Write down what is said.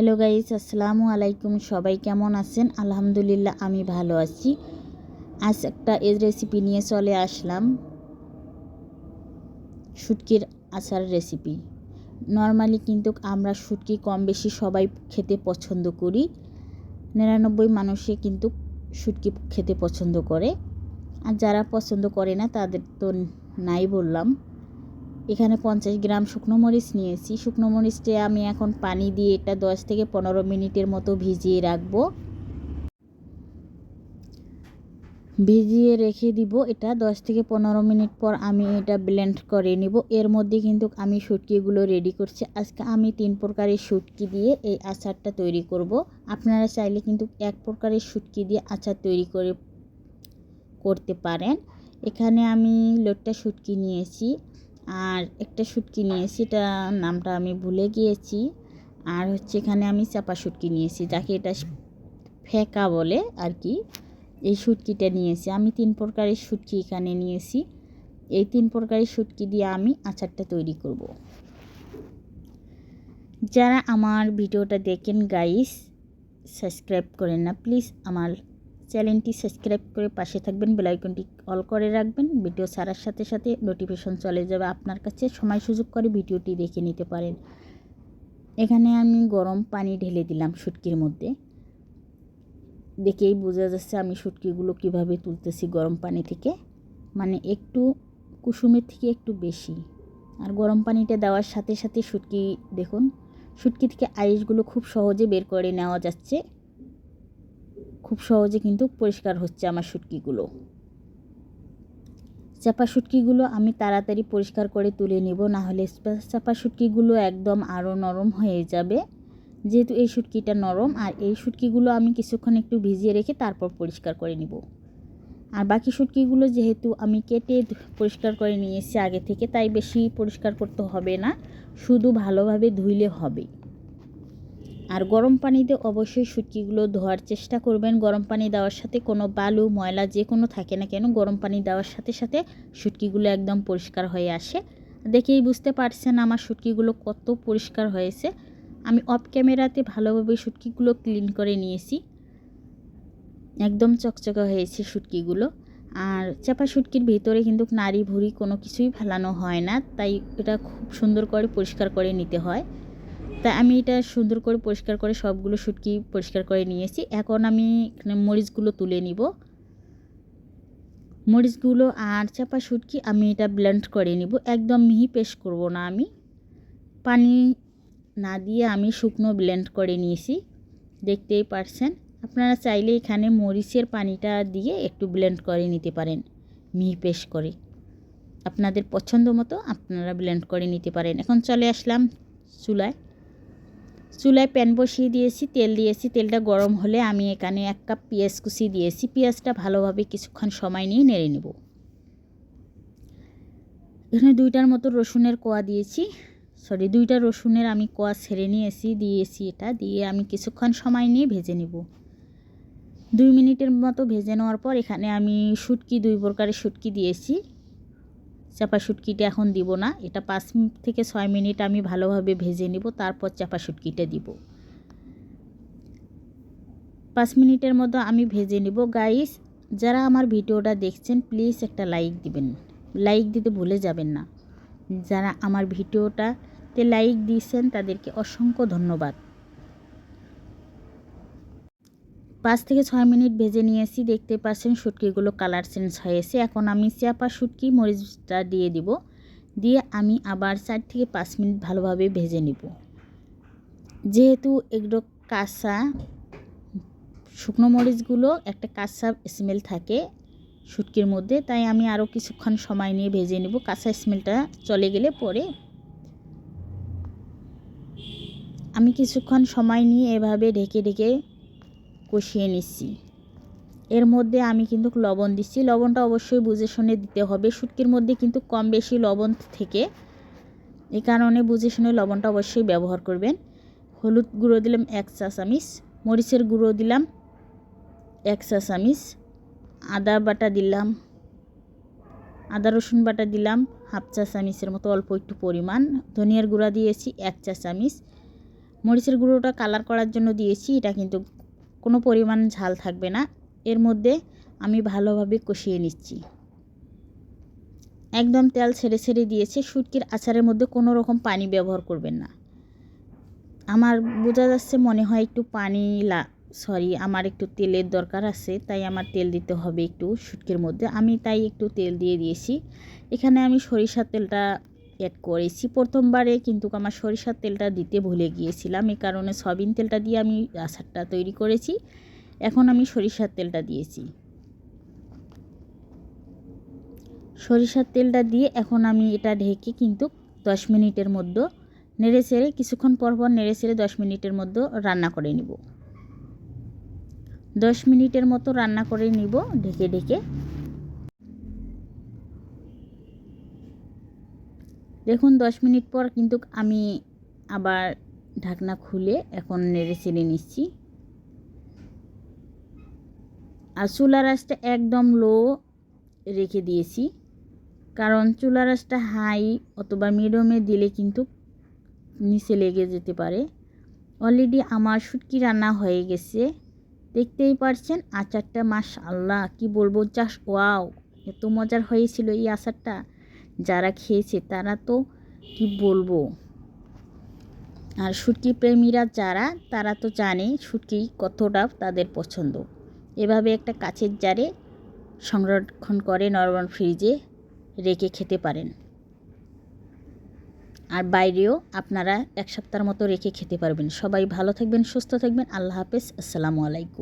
Hello guys আসসালামু আলাইকুম। সবাই কেমন আছেন? আলহামদুলিল্লাহ, আমি ভালো আছি। আজ একটা এজ রেসিপি নিয়ে চলে আসলাম। শুটকির আচার রেসিপি নর্মালি কিন্তু আমরা শুটকি কম বেশি সবাই খেতে পছন্দ করি। নিরানব্বই মানুষে কিন্তু শুটকি খেতে পছন্দ করে। আর যারা পছন্দ করে না, তাদের তো নাই বললাম। এখানে পঞ্চাশ গ্রাম শুকনো মরিচ নিয়েছি। শুকনো মরিচটা আমি এখন পানি দিয়ে এটা দশ থেকে পনেরো মিনিটের মতো ভিজিয়ে রাখব। ভিজিয়ে রেখে দিব এটা। দশ থেকে পনেরো মিনিট পর আমি এটা ব্লেন্ড করে নিব। এর মধ্যে কিন্তু আমি শুটকিগুলো রেডি করছি। আজকে আমি তিন প্রকারের শুটকি দিয়ে এই আচারটা তৈরি করব। আপনারা চাইলে কিন্তু এক প্রকারের শুটকি দিয়ে আচার তৈরি করে, করতে পারেন। এখানে আমি লোটটা শুটকি নিয়েছি। আর একটা শুটকি নিয়েছি এটা নামটা আমি ভুলে গিয়েছি। আর হচ্ছে এখানে আমি চাপা শুটকি নিয়েছি, যাকে এটা ফেঁকা বলে আর কি। এই শুটকিটা নিয়েছি, আমি তিন প্রকারের শুটকি এখানে নিয়েছি। এই তিন প্রকারের শুটকি দিয়ে আমি আচারটা তৈরি করব। যারা আমার ভিডিওটা দেখেন গাইস সাবস্ক্রাইব করেন না প্লিজ আমার চ্যানেলটি সাবস্ক্রাইব করে পাশে থাকবেন বেলাইকনটি অল করে রাখবেন। ভিডিও ছাড়ার সাথে সাথে নোটিফিকেশন চলে যাবে। আপনার কাছে সময় সুযোগ করে ভিডিওটি দেখে নিতে পারেন। এখানে আমি গরম পানি ঢেলে দিলাম শুটকির মধ্যে। দেখেই বোঝা যাচ্ছে আমি শুটকিগুলো কীভাবে তুলতেছি গরম পানি থেকে। মানে একটু কুসুমের থেকে একটু বেশি। আর গরম পানিটা দেওয়ার সাথে সাথে শুটকি, দেখুন, শুটকি থেকে আইসগুলো খুব সহজে বের করে নেওয়া যাচ্ছে। খুব সহজে কিন্তু পরিষ্কার হচ্ছে আমার শুটকিগুলো চাপা শুটকিগুলো আমি তাড়াতাড়ি পরিষ্কার করে তুলে নেব না হলে চাপা শুটকিগুলো একদম আরও নরম হয়ে যাবে। যেহেতু এই শুটকিটা নরম, আর এই শুটকিগুলো আমি কিছুক্ষণ একটু ভিজিয়ে রেখে তারপর পরিষ্কার করে নিব। আর বাকি শুটকিগুলো যেহেতু আমি কেটে পরিষ্কার করে নিয়েছি আগে থেকে, তাই বেশি পরিষ্কার করতে হবে না, শুধু ভালোভাবে ধুইলে হবে। আর গরম পানিতে অবশ্যই শুটকিগুলো ধোয়ার চেষ্টা করবেন। গরম পানি দেওয়ার সাথে কোনো বালু, ময়লা যে কোনো থাকে না কেন, গরম পানি দেওয়ার সাথে সাথে শুটকিগুলো একদম পরিষ্কার হয়ে আসে। দেখেই বুঝতে পারছেন আমার শুটকিগুলো কত পরিষ্কার হয়েছে। আমি অফ ক্যামেরাতে ভালোভাবে শুটকিগুলো ক্লিন করে নিয়েছি। একদম চকচকা হয়েছে শুটকিগুলো। আর চাপা শুটকির ভিতরে কিন্তু নারী ভুড়ি কোনো কিছুই ফেলানো হয় না, তাই এটা খুব সুন্দর করে পরিষ্কার করে নিতে হয়। তা আমি এটা সুন্দর করে পরিষ্কার করে সবগুলো শুটকি পরিষ্কার করে নিয়েছি। এখন আমি মরিচগুলো তুলে নিব। মরিচগুলো আর চাপা শুটকি আমি এটা ব্লেন্ড করে নিব। একদম মিহি পেস্ট করব না আমি। পানি না দিয়ে আমি শুকনো ব্লেন্ড করে নিয়েছি। দেখতেই পারছেন? আপনারা চাইলে এখানে মরিচের পানিটা দিয়ে একটু ব্লেন্ড করে নিতে পারেন, মিহি পেস্ট করে। আপনাদের পছন্দ মতো আপনারা ব্লেন্ড করে নিতে পারেন। এখন চলে আসলাম চুলায়। চুলায় প্যান বসিয়ে দিয়েছি, তেল দিয়েছি। তেলটা গরম হলে আমি এখানে এক কাপ পেঁয়াজ কুচি দিয়েছি। পেঁয়াজটা ভালোভাবে কিছুক্ষণ সময় নিয়ে নেড়ে নেব। এখানে দুইটার মতো রসুনের কোয়া দিয়েছি। সরি দুইটা রসুনের আমি কোয়া ছেড়ে নিয়েছি, দিয়েছি এটা। দিয়ে আমি কিছুক্ষণ সময় নিয়ে ভেজে নেব। দুই মিনিটের মতো ভেজে নেওয়ার পর এখানে আমি শুটকি, দুই প্রকারের শুটকি দিয়েছি। চাপা শুটকিটা এখন দিব না। এটা পাঁচ থেকে ছয় মিনিট আমি ভালোভাবে ভেজে নিব, তারপর চাপা শুটকিটা দিব। পাঁচ মিনিটের মতো আমি ভেজে নিব। গাইস, যারা আমার ভিডিওটা দেখছেন, প্লিজ একটা লাইক দিবেন। লাইক দিতে ভুলে যাবেন না। যারা আমার ভিডিওটাতে লাইক দিয়েছেন, তাদেরকে অসংখ্য ধন্যবাদ। পাঁচ থেকে ছয় মিনিট ভেজে নিয়েছি, দেখতে পাচ্ছেন শুটকিগুলো কালার চেঞ্জ হয়েছে এখন আমি চাপা শুটকি মরিচটা দিয়ে দিব। দিয়ে আমি আবার চার থেকে পাঁচ মিনিট ভালোভাবে ভেজে নিব। যেহেতু এগুলো কাঁচা, শুকনো মরিচগুলো একটা কাঁচা স্মেল থাকে শুটকির মধ্যে, তাই আমি আরও কিছুক্ষণ সময় নিয়ে ভেজে নেব। কাঁচা স্মেলটা চলে গেলে পরে আমি কিছুক্ষণ সময় নিয়ে এভাবে ঢেকে ঢেকে কষিয়ে নিচ্ছি। এর মধ্যে আমি কিন্তু লবণ দিচ্ছি। লবণটা অবশ্যই বুঝে শুনে দিতে হবে। শুটকির মধ্যে কিন্তু কম বেশি লবণ থেকে এই কারণে বুঝে শুনে লবণটা অবশ্যই ব্যবহার করবেন। হলুদ গুঁড়ো দিলাম এক চা চামিচ, মরিচের গুঁড়ো দিলাম এক চা চামিচ, আদা বাটা দিলাম, আদা রসুন বাটা দিলাম হাফ চা চামিচের মতো অল্প একটু পরিমাণ। ধনিয়ার গুঁড়া দিয়েছি এক চা চামিচ। মরিচের গুঁড়োটা কালার করার জন্য দিয়েছি। এটা কিন্তু কোনো পরিমাণ ঝাল থাকবে না। এর মধ্যে আমি ভালোভাবে কষিয়ে নিচ্ছি। একদম তেল ছেড়ে ছেড়ে দিয়েছে, শুটকির আচারের মধ্যে কোনো রকম পানি ব্যবহার করবেন না। আমার বোঝা যাচ্ছে মনে হয় একটু পানি লা, সরি, আমার একটু তেলের দরকার আছে, তাই আমার তেল দিতে হবে একটু শুটকির মধ্যে। আমি তাই একটু তেল দিয়ে দিয়েছি। এখানে আমি সরিষার তেলটা অ্যাড করেছি। প্রথমবারে কিন্তু আমার সরিষার তেলটা দিতে ভুলে গিয়েছিলাম। এই কারণে সয়াবিন তেলটা দিয়ে আমি আচারটা তৈরি করেছি। এখন আমি সরিষার তেলটা দিয়েছি। সরিষার তেলটা দিয়ে এখন আমি এটা ঢেকে কিন্তু দশ মিনিটের মধ্যে নেড়ে চেড়ে, কিছুক্ষণ পর পর নেড়ে চেড়ে দশ মিনিটের মধ্যে রান্না করে নিব। দশ মিনিটের মতো রান্না করে নিব, ঢেকে ঢেকে। দেখুন, দশ মিনিট পর কিন্তু আমি আবার ঢাকনা খুলে এখন নেড়ে চেড়ে নিচ্ছি। আর চুলা রাসটা একদম লো রেখে দিয়েছি। কারণ চুলা রাসটা হাই অথবা মিডিয়ামে দিলে কিন্তু নিচে লেগে যেতে পারে। অলরেডি আমার শুটকি রান্না হয়ে গেছে। দেখতেই পারছেন আচারটা মাস আল্লাহ কি বলব চাষ ওয়াও এত মজার হয়েছিল এই আচারটা। যারা খেয়েছে তারা তো কি বলব? আর শুটকি প্রেমীরা যারা, তারা তো জানে শুটকি কতটা তাদের পছন্দ। এভাবে একটা কাছের জারে সংরক্ষণ করে নরমাল ফ্রিজে রেখে খেতে পারেন। আর বাইরেও আপনারা এক সপ্তাহের মতো রেখে খেতে পারবেন। সবাই ভালো থাকবেন, সুস্থ থাকবেন। আল্লাহ হাফেজ। আসসালামু আলাইকুম।